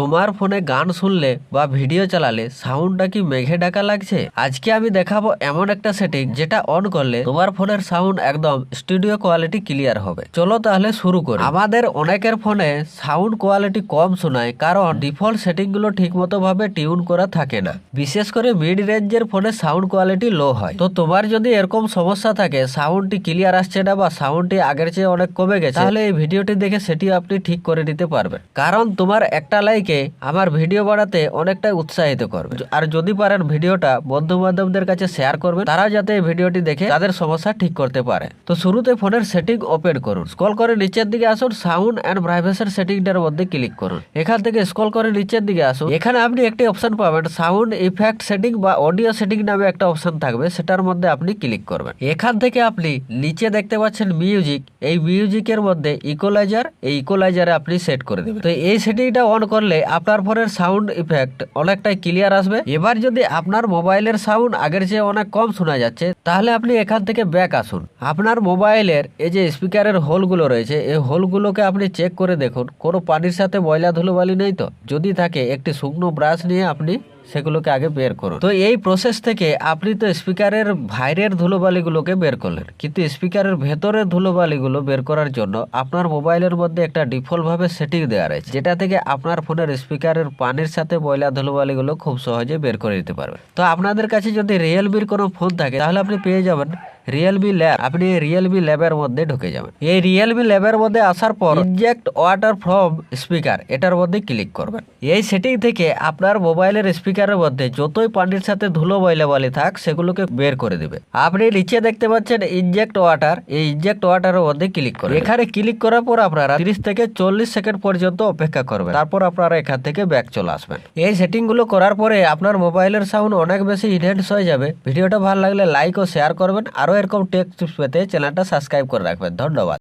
তোমার ফোনে গান শুনলে বা ভিডিও চালালে সাউন্ডটা কি মেঘে ডাকা লাগছে? আজকে আমি দেখাবো এমন একটা সেটিং যেটা অন করলে তোমার ফোনের সাউন্ড একদম স্টুডিও কোয়ালিটি ক্লিয়ার হবে। চলো তাহলে শুরু করি। আমাদের অনেকের ফোনে সাউন্ড কোয়ালিটি কম শোনায় কারণ ডিফল্ট সেটিংগুলো ঠিক মতো ভাবে টিউন করা থাকে না। বিশেষ করে মিড রেঞ্জের ফোনে সাউন্ড কোয়ালিটি লো হয়। তো তোমার যদি এরকম সমস্যা থাকে, সাউন্ডটি ক্লিয়ার আসছে না বা সাউন্ডটি আগের চেয়ে অনেক কমে গেছে, তাহলে এই ভিডিওটি দেখে সেটি আপনি ঠিক করে নিতে পারবেন। কারণ তোমার একটা লাইকে আমার ভিডিও বানাতে অনেকটা উৎসাহিত করবে। আর যদি পারেন ভিডিওটা বন্ধু বান্ধবদের কাছে শেয়ার করবেন তারা যাতে এই ভিডিওটি দেখে তাদের সমস্যা ঠিক করতে পারে। তো শুরুতে ফোনের সেটিং ওপেন করুন। স্কল করে নিচের দিকে আসুন সাউন্ড এন্ড প্রাইভেসির সেটিংটার মধ্যে ক্লিক করুন। এখান থেকে স্ক্রল করে নিচের দিকে আসুন। এখানে আপনি একটি অপশন পাবেন সাউন্ড ইফেক্ট সেটিং বা অডিও সেটিং নামে একটা অপশন থাকবে, সেটার মধ্যে আপনি ক্লিক করবেন। এখান থেকে আপনি নিচে দেখতে পাচ্ছেন মিউজিক এই মিউজিকের মধ্যে ইকোলাইজার এই ইকোলাইজারে আপনি সেট করে দেবেন। তো এই সেটিংটা অন করলে আপনার ফোনের সাউন্ড ইফেক্ট অনেকটাই ক্লিয়ার আসবে। এবার যদি আপনার মোবাইলের সাউন্ড আগের চেয়ে অনেক কম শোনা যাচ্ছে, তাহলে আপনি এখান থেকে ব্যাক আসুন। আপনার মোবাইলের এই যে স্পিকারের হোলগুলো রয়েছে, এই হোলগুলোকে আপনি চেক করে দেখুন। কোনো পানির সাথে ময়লা ধুলোবালি নেই তো? যদি থাকে, একটি শুকনো ব্রাশ নিয়ে আপনি সেগুলোকে আগে বের করুন। তো এই প্রসেস থেকে আপনি তো স্পিকারের বাইরের ধুলোবালিগুলোকে বের করলেন। কিন্তু স্পিকারের ভেতরের ধুলোবালিগুলো বের করার জন্য আপনার মোবাইলের মধ্যে একটা ডিফল্টভাবে সেটিং দেওয়া রয়েছে, যেটা থেকে আপনার ফোনের স্পিকারের পানির সাথে ময়লা ধুলোবালিগুলো খুব সহজে বের করে দিতে পারবেন। তো আপনাদের কাছে যদি রিয়েলমির কোনো ফোন থাকে, তাহলে আপনি পেয়ে যাবেন রিয়েলমি ল্যাব আপনি রিয়েলমি ল্যাবের মধ্যে ঢুকে যাবেন। এই রিয়েলমি ল্যাবের মধ্যে আসার পর ইনজেক্ট ওয়াটার ফ্রম স্পিকার এটার মধ্যে ক্লিক করবেন। এই সেটিং থেকে আপনার মোবাইলের স্পিকারের মধ্যে যতই পানির সাথে ধুলো বলে থাক, সেগুলোকে বের করে দিবে। আপনি নিচে দেখতে পাচ্ছেন ইনজেক্ট ওয়াটার এই ইনজেক্ট ওয়াটারের মধ্যে ক্লিক করবেন। এখানে ক্লিক করার পর আপনারা তিরিশ থেকে চল্লিশ সেকেন্ড পর্যন্ত অপেক্ষা করবেন। তারপর আপনারা এখান থেকে ব্যাক চলে আসবেন। এই সেটিংগুলো করার পরে আপনার মোবাইলের সাউন্ড অনেক বেশি ইনহেন্স হয়ে যাবে। ভিডিওটা ভালো লাগলে লাইক ও শেয়ার করবেন। আরও এরকম টেক্সট পেতে চ্যানেলটা সাবস্ক্রাইব করে রাখবেন ধন্যবাদ